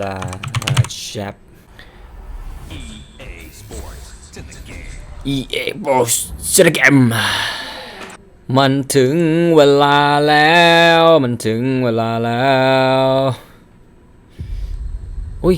ลาแชป EA Sports. It's in the game. EA Sports ชนเกมมันถึงเวลาแล้ว มันถึงเวลาแล้ว อุ้ย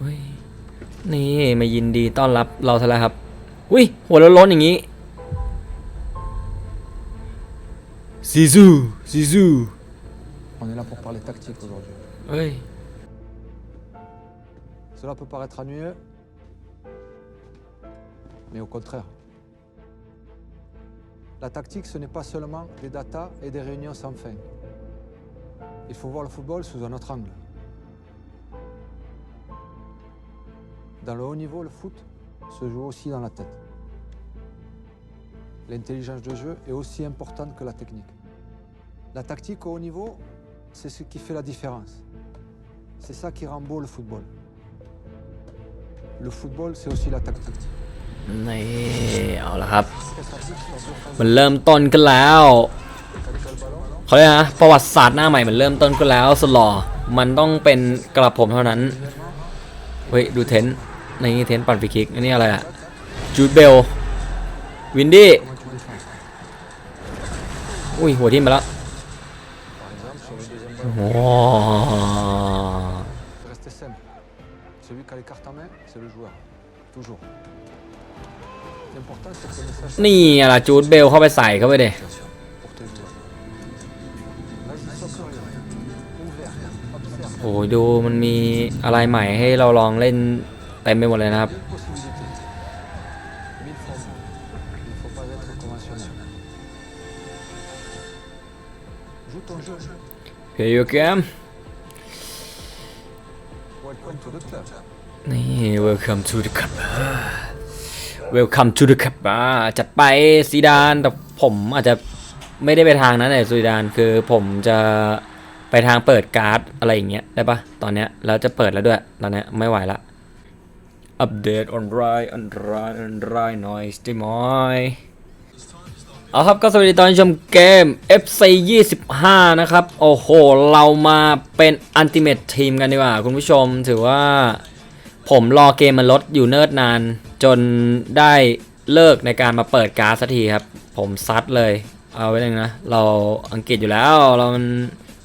อุ้ย นี่มายินดีต้อนรับเราซะแล้วครับ อุ้ย หัวร้อนๆอย่างนี้ Zizou Zizou On est là pour parler tactique aujourd'hui. Oui. Cela peut paraître ennuyeux, mais au contraire. La tactique, ce n'est pas seulement des datas et des réunions sans fin. Il faut voir le football sous un autre angle. Dans le haut niveau, le foot se joue aussi dans la tête. L'intelligence de jeu est aussi importante que la technique. La tactique au haut niveau, c'est ce qui fait la différence. C'est ça qui rend beau le football. Le football, c'est aussi la tactique. นี่เอาละครับ มันเริ่มต้นกันแล้วเขาเรียกนะประวัติศาสตร์หน้าใหม่มันเริ่มต้นกันแล้วสลอมันต้องเป็นกระผมเท่านั้น เฮ้ย ดูเทนในนี้เทนปั่นฟรีคิกอันนี้อะไรอะจูดเบลวินดี้ อุ้ยหัวทิ่มไปแล้วโอ้โหนี่อะไรจูดเบลเข้าไปใส่เข้าไปเดยโอ้ยดูมันมีอะไรใหม่ให้เราลองเล่นเต็มไปหมดเลยนะครับ Joue ton jeu. Here you go Welcome to the club. นี่ welcome to the cup welcome to the cup อ่าจัดไปซีดานแต่ผมอาจจะไม่ได้ไปทางนั้นเลยซีดานคือผมจะไปทางเปิดการ์ดอะไรอย่างเงี้ยได้ปะตอนเนี้ยแล้วจะเปิดแล้วด้วยตอนเนี้ยไม่ไหวละอัปเดตออนไลน์ออนไลน์ออนไลน์หน่อยสติมอย เอาครับก็สวัสดีตอนชมเกม FC 25 นะครับ โอ้โห เรามาเป็นอันติเม e ทีมกันดีกว่า คุณผู้ชมถือว่าผมรอเกมมันลดอยู่เนิ่นนาน จนได้เลิกในการมาเปิดการ์ดสักทีครับ ผมซัดเลย เอาไว้เลยนะ เราอังกฤษอยู่แล้ว เรามัน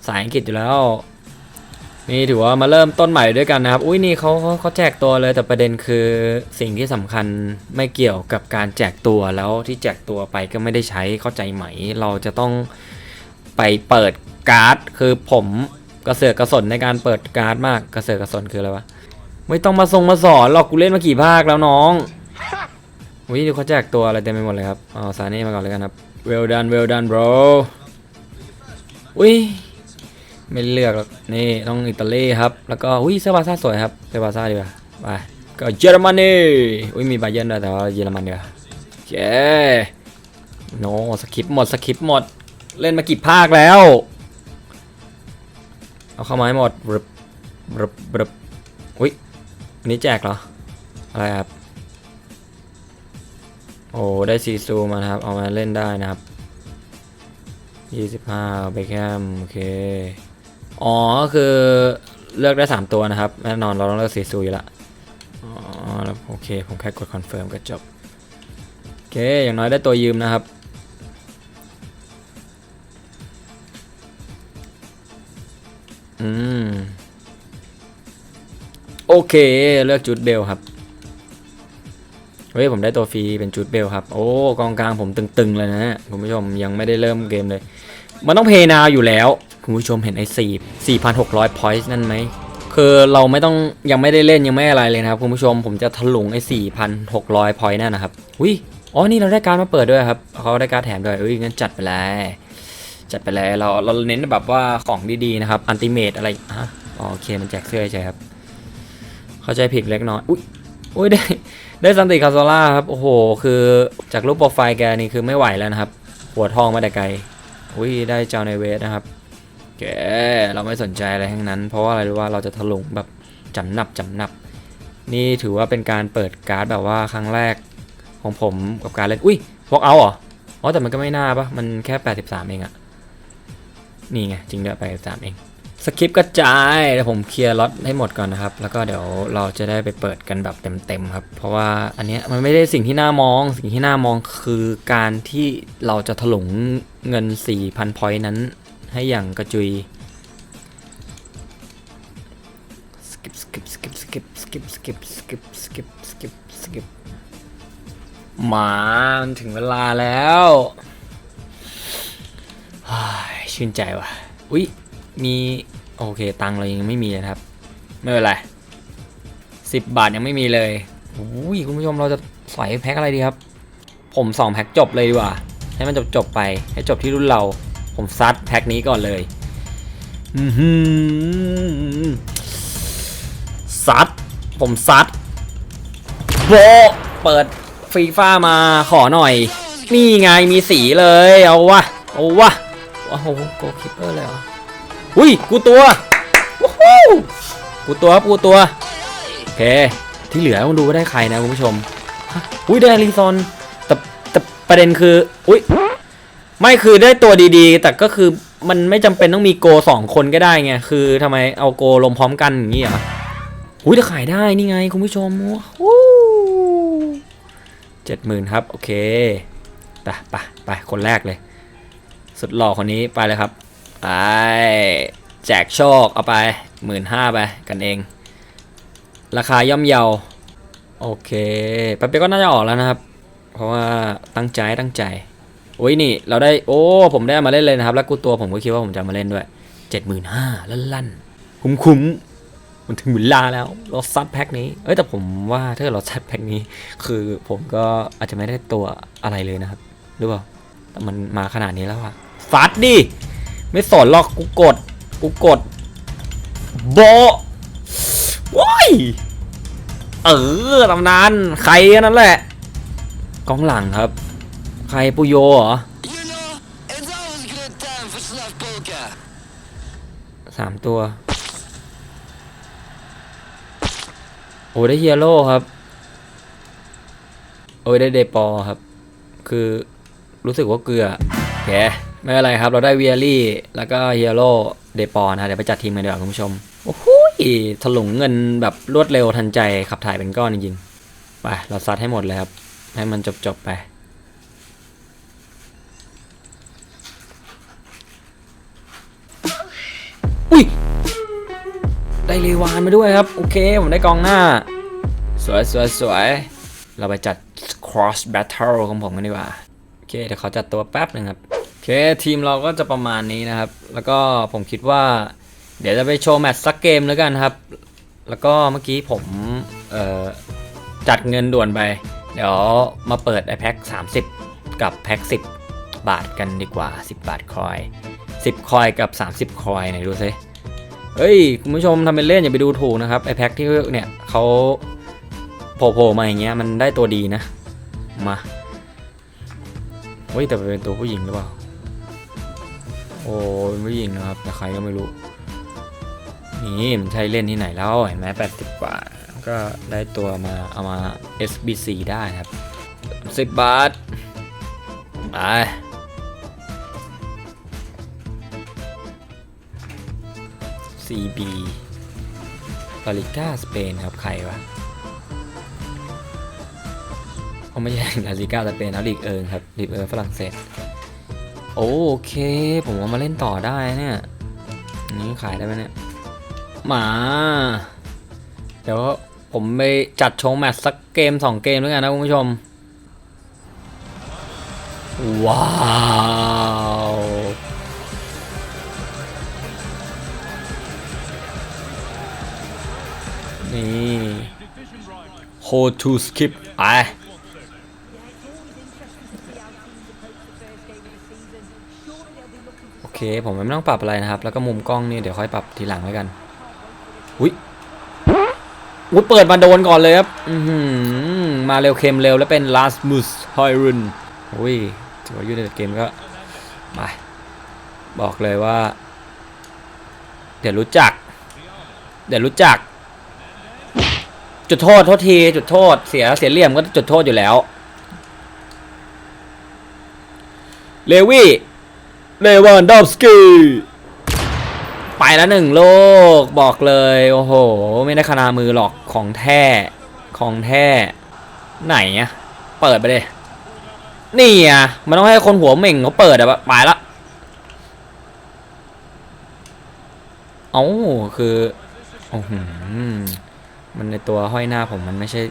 สายอังกฤษอยู่แล้ว นี่ถือว่ามาเริ่มต้นใหม่ด้วยกันนะครับ อุ้ยนี่เขาเขาแจกตัวเลยแต่ประเด็นคือสิ่งที่สำคัญไม่เกี่ยวกับการแจกตัวแล้วที่แจกตัวไปก็ไม่ได้ใช้เข้าใจไหม เราจะต้องไปเปิดการ์ด คือผมกระเสือกกระสนในการเปิดการ์ดมากกระเสือกกระสนคืออะไรวะไม่ต้องมาทรงมาสอนหรอกกูเล่นมากี่ภาคแล้วน้องวิดูเขาแจกตัวอะไรเต็มไปหมดเลยครับเอาซานี่มาก่อนเลยกันครับ well done well done bro อุ้ย ไม่เลือกหรอกนี่ต้องอิตาลีครับ แล้วก็อุ้ยเสื้อบาซ่าสวยครับไปบาซ่าดีกว่าไปก็เยอรมนีอุ้ยมีบาเยิร์นด้วยแต่ว่าเยอรมันเดียวาโอเคโนสคริปหมดสคริปหมด เล่นมากี่ภาคแล้ว เอาเข้ามาให้หมดบรึบบรึบบรบอุ้ยอันนี้แจกเหรอ อะไรครับ โอ้ได้ซีซูมานะครับ เอามาเล่นได้นะครับ 25เบคแฮมโอเค อ๋อคือเลือกได้ 3 ตัวนะครับ แน่นอนเราต้องเลือกซีซูอยู่ละอ๋อแล้วโอเค ผมแค่กดคอนเฟิร์มก็จบ โอเค อย่างน้อยได้ตัวยืมนะครับ อืม โอเคเลือกจุดเบลครับ เฮ้ย ผมได้ตัวฟรีเป็นจุดเบลครับ โอ้กองกลางผมตึงๆเลยนะฮะคุณผู้ชมยังไม่ได้เริ่มเกมเลย มันต้องเพย์นาวอยู่แล้ว คุณผู้ชมเห็นไอ้สี่สี่พันหกร้อยพอยต์นั่นไหมคือเราไม่ต้องยังไม่ได้เล่นยังไม่อะไรเลยนะครับคุณผู้ชมผมจะถลุงไอ้สี่พันหกร้อยพอยต์นั่นนะครับอุ้ยอ๋อนี่เราได้การมาเปิดด้วยครับเขาได้การแถมด้วยอุ้ยงั้นจัดไปเลยจัดไปเลยเราเราเน้นแบบว่าของดีๆนะครับอันติเมตอะไรฮะอ๋อโอเคมันแจกเสื้อใช่ครับ เข้าใจผิดเล็กน้อยอุ้ยอุ้ยได้ได้ซันติคาโซล่าครับโอ้โห คือจากรูปโปรไฟล์แกนี่คือไม่ไหวแล้วนะครับ หัวทองมาแต่ไกลอุ้ยได้เจ้าในเวทนะครับ แกเราไม่สนใจอะไรทั้งนั้น เพราะว่าอะไรรู้ว่าเราจะถลุงแบบจำหนับจำหนับ นี่ถือว่าเป็นการเปิดการ์ดแบบว่าครั้งแรกของผมกับการเล่น อุ้ยวอกเอาเหรอ อ๋อแต่มันก็ไม่น่าปะมันแค่ 83 เองอะนี่ไงจริงด้วยไปสามเองสคริปต์กระจายเดี๋ยวผมเคลียร์ล็อตให้หมดก่อนนะครับ แล้วก็เดี๋ยวเราจะได้ไปเปิดกันแบบเต็มๆครับ เพราะว่าอันเนี้ยมันไม่ได้สิ่งที่น่ามอง สิ่งที่น่ามองคือการที่เราจะถลุงเงิน 4,000พอยต์นั้น ให้อย่างกระจุยสกิปสกิปสกิปสกิปสกิปสกิปสกิปสกิปสกิปสกิปมามันถึงเวลาแล้วฮ้ายชื่นใจว่ะ อุ๊ย มี โอเค ตังค์เรายังไม่มีเลยนะครับ ไม่เป็นไรสิบบาทยังไม่มีเลยอุ้ยคุณผู้ชมเราจะใส่แพ็คอะไรดีครับ ผมสองแพ็คจบเลยดีกว่า ให้มันจบจบๆไป ให้จบที่รุ่นเรา ผมซัดแพ็คนี้ก่อนเลยอือหือซัด ผมซัดโบเปิดฟรีฟ้ามาขอหน่อย นี่ไงมีสีเลย เอาวะ เอาวะโอ้โหโกคิปเปอร์เลยเหรออุ้ย กูตัววู้ฮู้กูตัวครับกูตัว โอเค ที่เหลือต้องดูว่าได้ใครนะคุณผู้ชม อุ้ยได้รีซอน แต่แต่ประเด็นคือ อุ้ย ไม่คือได้ตัวดีๆ แต่ก็คือมันไม่จำเป็นต้องมีโกสองคนก็ได้ไง คือทำไมเอาโกลงพร้อมกันอย่างนี้เหรออุ้ยจะขายได้นี่ไงคุณผู้ชมวู้เจ็ดหมื่นครับ โอเคไปไปไปคนแรกเลย สุดหล่อคนนี้ไปเลยครับ ไป แจกโชคเอาไปหมื่นห้าไป กันเอง ราคาย่อมเยา โอเคแป๊บเดียวก็น่าจะออกแล้วนะครับ เพราะว่าตั้งใจตั้งใจ โอ้ยนี่เราได้โอ้ผมได้มาเล่นเลยนะครับ แล้วกูตัวผมก็คิดว่าผมจะมาเล่นด้วยเจ็ดหมื่นห้าลั่นลั่นคุ้มคุ้มๆมันถึงเวลาแล้ว เราซัดแพ็คนี้ เอ้ยแต่ผมว่าถ้าเกิดราซัดแพ็คนี้ คือผมก็อาจจะไม่ได้ตัวอะไรเลยนะครับหรือเปล่าแต่มันมาขนาดนี้แล้วอะซัดดิไม่สอนหรอกกูกดกูกดโบว้ายเออตำนานใครนั่นแหละกองหลังครับ ครปุโยเหรอ You know, it's always a good time for Slav Polka. สามตัว โอ้ได้เฮียโร่ครับ โอ้ยได้เดปอครับ คือรู้สึกว่าเกลือโอเคไม่เป็นไรครับ เราได้เวียรี่ แล้วก็เฮียโร่เดปอนะเดี๋ยวไปจัดทีมกันดีกว่าคุณผู้ชม โอ้โหถลุงเงินแบบรวดเร็วทันใจขับถ่ายเป็นก้อนจริงๆ ไป เราซัดให้หมดเลยครับ ให้มันจบๆไป อุ้ย ได้เลวานมาด้วยครับ โอเค ผมได้กองหน้า สวยสวยสวยเราไปจัด cross battle ของผมกันดีกว่า โอเค เดี๋ยวเขาจัดตัวแป๊บหนึ่งครับ โอเค ทีมเราก็จะประมาณนี้นะครับ แล้วก็ผมคิดว่า เดี๋ยวจะไปโชว์แมตช์สักเกมแล้วกันครับ แล้วก็เมื่อกี้ผมจัดเงินด่วนไป เดี๋ยวมาเปิดไอแพ็ค30 กับแพ็ค10 บาทกันดีกว่า 10 บาทคอย 10 คอยกับ 30 คอยไหนดูซิเฮ้ย คุณผู้ชมทำเป็นเล่นอย่าไปดูถูกนะครับไอแพ็คที่เนี่ยเขาโผล่มาอย่างเงี้ยมันได้ตัวดีนะ มาเฮ้ยแต่เป็นตัวผู้หญิงหรือเปล่า โอ้เป็นผู้หญิงนะครับ แต่ใครก็ไม่รู้ นี่มันใช่เล่นที่ไหนแล้วเห็นไหม80กว่า ก็ได้ตัวมาเอามา SBC ได้ครับ10บาทไป CB ลาลิก้าสเปนครับใครวะเขาไม่ใช่ลาลิก้าสเปนนะลีกเอิงครับลีกเอิงฝรั่งเศสโอเค ผมว่ามาเล่นต่อได้เนี่ยนี้ขายได้ไหมเนี่ยหมา เดี๋ยวผมไปจัดโชว์แมตช์สักเกมสองเกมด้วยกันนะคุณผู้ชม ว้าว นี่ hold to skip ไป โอเค ผมไม่ต้องปรับอะไรนะครับ แล้วก็มุมกล้องนี่เดี๋ยวค่อยปรับทีหลังแล้วกัน อุ้ยอุ้ยเปิดมาโดนก่อนเลยครับ อืมาเร็วเค็มเร็วแล้วเป็น last mus h o y r u n อุ้ยถือว่ายู่ในเกมก็ไปบอกเลยว่า เดี๋ยวรู้จัก เดี๋ยวรู้จัก จุดโทษโทษทีจุดโทษเสียเสียเหลี่ยมก็จุดโทษอยู่แล้ว เลวี่เลวันดอฟสกี้ไปแล้วหนึ่งโลกบอกเลย โอ้โห ไม่ได้ขนามือหรอกของแท้ของแท้ไหนอะเปิดไปเลยนี่อะมันต้องให้คนหัวเหม่งเขาเปิดอะไปละเอ้าคือโอ้โห มันในตัวห้อยหน้าผมมันไม่ใช่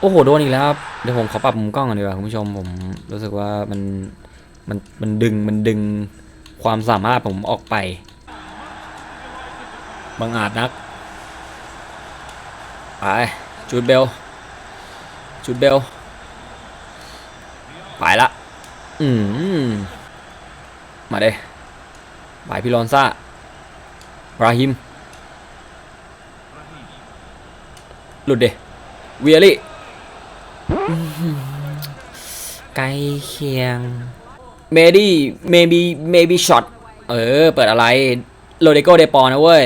โอ้โหโดนอีกแล้วครับเดี๋ยวผมขอปรับมุมกล้องก่อนดีกว่าคุณผู้ชมผมรู้สึกว่ามันมันมันดึงมันดึงความสามารถผมออกไปบังอาจนักไปจูดเบลจูดเบลไปละอืมมาเด้บายพี่ลอนซ่าบราฮิม หลุดเดเวียรี่ใกล้เคียงเมดี้เมบีเมบีช็อตเออ เปิดอะไร โรเดโกเดปอนะเว้ย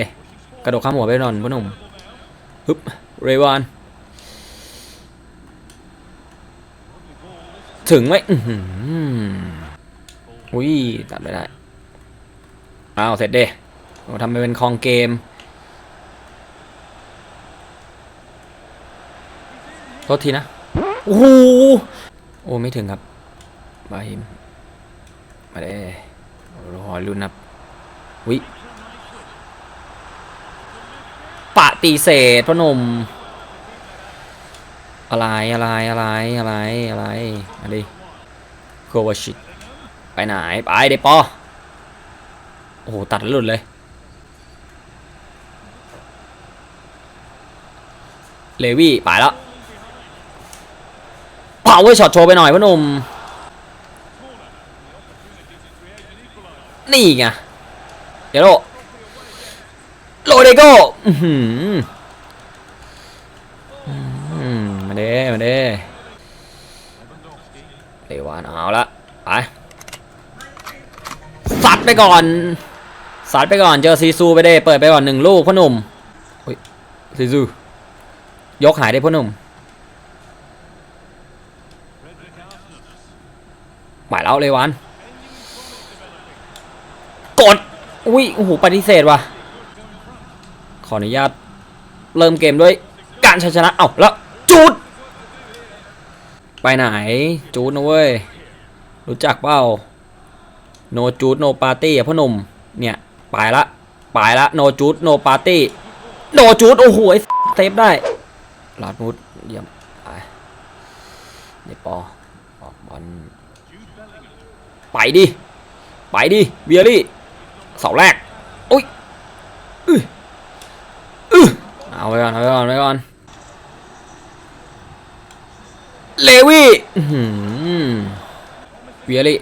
กระโดดข้ามหัวไปหน่อยพ่อหนุ่มฮึบเรวานถึงไหมอื้อหืออุ้ยตัดไม่ได้ อ้าว เสร็จเด้โอ้ทำไปเป็นคลองเกม ทษทีนะ โอ้โหโอ้ไม่ถึงครับบาฮิมมาได้รอรุ่นนับวิปฏิเสธพ่อหนุ่มอะไรอะไรอะไรอะไรอะไรมาดิโควาชิตไปไหน ไปเดปอโอ้โห ตัดแล้วหลุดเลย เลวี่ ไปแล้ว เผาไว้ช็อตโชว์ไปหน่อยพ่อหนุ่มนี่ไงเดี๋ยวโลโรเดโก้อื้มมาเด้มาเด้เรวานเอาละไปสัดไปก่อนสัดไปก่อนเจอซีซูไปเด้เปิดไปก่อนหนึ่งลูกพ่อหนุ่มซีซูยกหายได้พ่อหนุ่ม หมายแล้วเลยวัน กด อุ้ย โอ้โห ปฏิเสธว่ะ ขออนุญาต เริ่มเกมด้วย การชนะ เอ้าแล้ว จูด ไปไหน จูดนะเว้ย รู้จักเปล่า โนจูดโนปาร์ตี้อะพ่อหนุ่ม เนี่ย ไปละไปละ โนจูดโนปาร์ตี้ โนจูด โอ้โหไอ้เซฟได้ลาดมูดเยี่ยมไปเดปอออกบอ ไปดิ ไปดิเวียรี่เสาแรกอุ้ยอื้ออื้อเอาไว้ก่อนเอาไว้ก่อนเอาไว้ก่อนเลวี่เวียรี่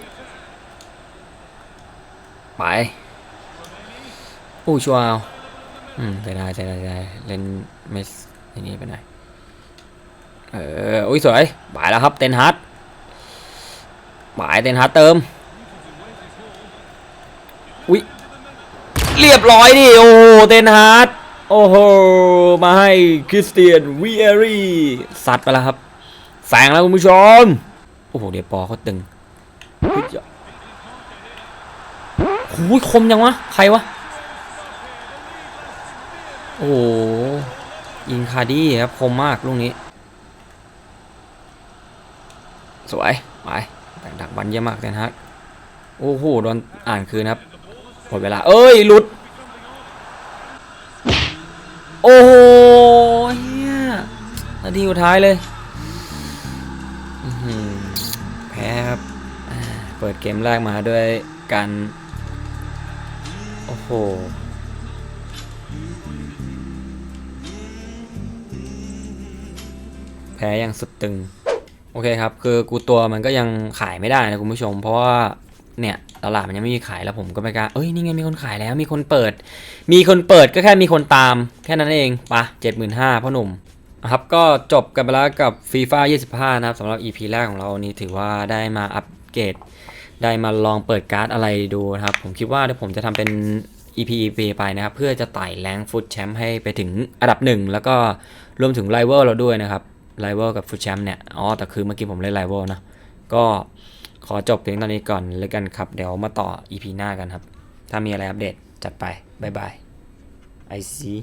ไปอู้ชัวร์อืมได้ได้ได้ได้เล่นไม่อย่างนี้ไปไหนเอออุ้ยสวยบายแล้วครับ เตนฮาร์ดบายเตนฮาร์ดเติม อุ้ยเรียบร้อยดิโอ้เตนฮาร์ดโอ้โหมาให้คริสเตียนวีเอรีสัตว์ไปแล้วครับแสงแล้วคุณผู้ชมโอ้โหเดี๋ยวปอเขาตึงเฮ้ยเจ้าโอ้ยคมยังวะ ใครวะ โอ้โหยิงคาดี้ครับคมมากลูกนี้ สวย ไปดักดักบันเยี่ยมากเลยฮะโอ้โหโดนอ่านคืนครับ หมดเวลา เอ้ยหลุด โอ้โหเฮียนาทีสุดท้ายเลยแพ้ครับ เปิดเกมแรกมาด้วยการ โอ้โหแพ้อย่างสุดตึง โอเคครับ คือกูตัวมันก็ยังขายไม่ได้นะคุณผู้ชม เพราะว่า เนี่ยตลาดมันยังไม่มีขายแล้วผมก็ไม่กล้าเอ้ยนี่ไงมีคนขายแล้วมีคนเปิด มีคนเปิดก็แค่มีคนตาม แค่นั้นเองปะเจ็ดหมื่นห้าพ่อหนุ่มครับก็จบกันไปแล้วกับฟีฟ่า25 นะครับสำหรับ EP แรกของเรานี้ถือว่าได้มาอัปเกรดได้มาลองเปิดการ์ดอะไรดูนะครับ ผมคิดว่าเดี๋ยวผมจะทำเป็น EP EP ไปนะครับ เพื่อจะไต่แรงฟุตแชมป์ให้ไปถึงอันดับหนึ่งแล้วก็รวมถึงไลเวอร์เราด้วยนะครับไลเวอร์กับฟุตแชมป์เนี่ยอ๋อแต่คือเมื่อกี้ผมเล่นไลเวอร์นะก็ ขอจบเพียงตอนนี้ก่อนแล้วกันครับ เดี๋ยวมาต่อ EP หน้ากันครับ ถ้ามีอะไรอัปเดตจัดไป บ๊ายบาย I see